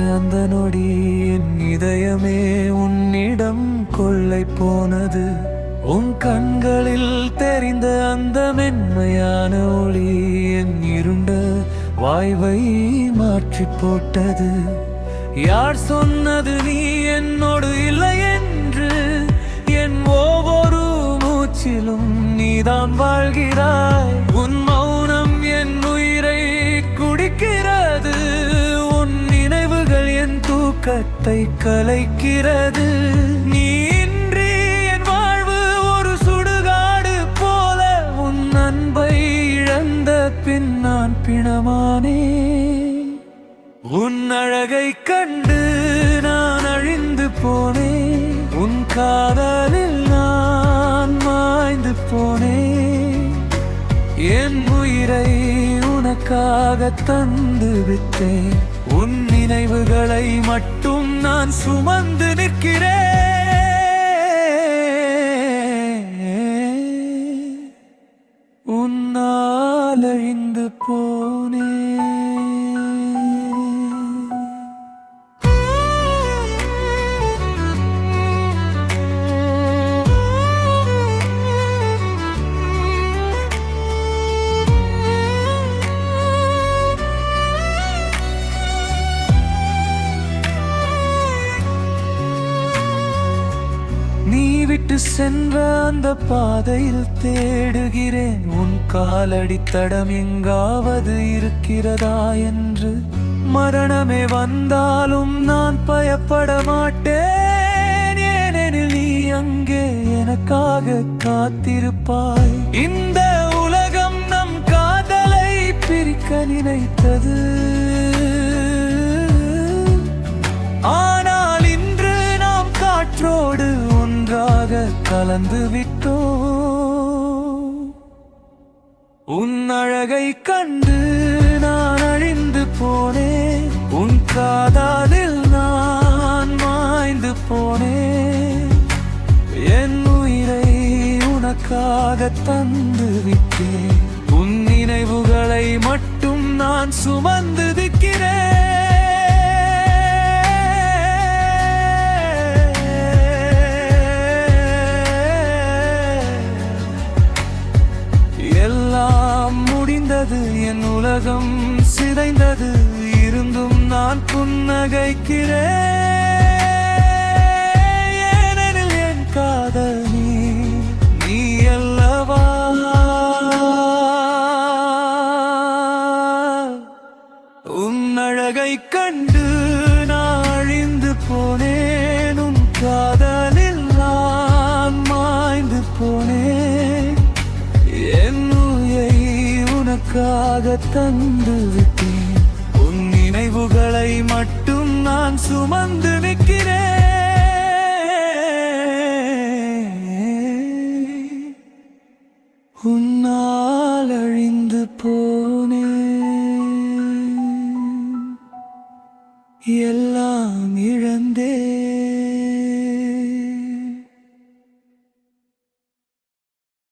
கண்களில் பார்த்த அந்த நொடி என் இதயமே உன்னிடம் கொள்ளை போனது. உன் கண்களில் தெரிந்த அந்த மென்மையான ஒளி என் இருண்ட வாய்வை மாற்றி போட்டது. யார் சொன்னது நீ என்னோடு இல்லை என்று? என் ஒவ்வொரு மூச்சிலும் நீதான் வாழ்கிறாய். உன் தூக்கத்தை கலைக்கிறது. நீ இன்றி என் வாழ்வு ஒரு சுடுகாடு போல. உன் அன்பை இழந்த பின் நான் பிணமானே. உன் அழகை கண்டு நான் அழிந்து போனேன் உன் காதலில் நான் மாய்ந்து போனேன் என் உயிரை உனக்காக தந்து விட்டேன். உன் நினைவுகளை மட்டும் நான் சுமந்து நிற்கிறேன். உன்னால் அழிந்து போனேன். நீ விட்டு சென்ற அந்த பாதையில் தேடுகிறேன். உன் காலடி தடம் எங்காவது இருக்கிறதா என்று. மரணமே வந்தாலும் நான் பயப்பட மாட்டேன். ஏனெனில் நீ அங்கே எனக்காக காத்திருப்பாய். இந்த உலகம் நம் காதலை பிரிக்க நினைத்தது. ஆனால் இன்று நாம் காற்றோடு கலந்து விட்டோம் உன் அழகை கண்டு நான் அழிந்து போனேன். உன் காதாலில் நான் மாய்ந்து போனேன். என் உயிரை உனக்காக தந்து விட்டேன் உன் நினைவுகளை மட்டும் நான் சுமந்து உலகம் சிதைந்தது இருந்தும் நான் புன்னகைக்கிறேன். ஏனெனில் என் காதல் நீ நீ அல்லவா? உன் கண்டு நான் அழிந்து போனேன். உன் உனக்காக தந்து விட்டேன். உன் நினைவுகளை மட்டும் நான் சுமந்து நிற்கிறேன். உன்னால் அழிந்து போனேன். எல்லாம் இழந்தேன்.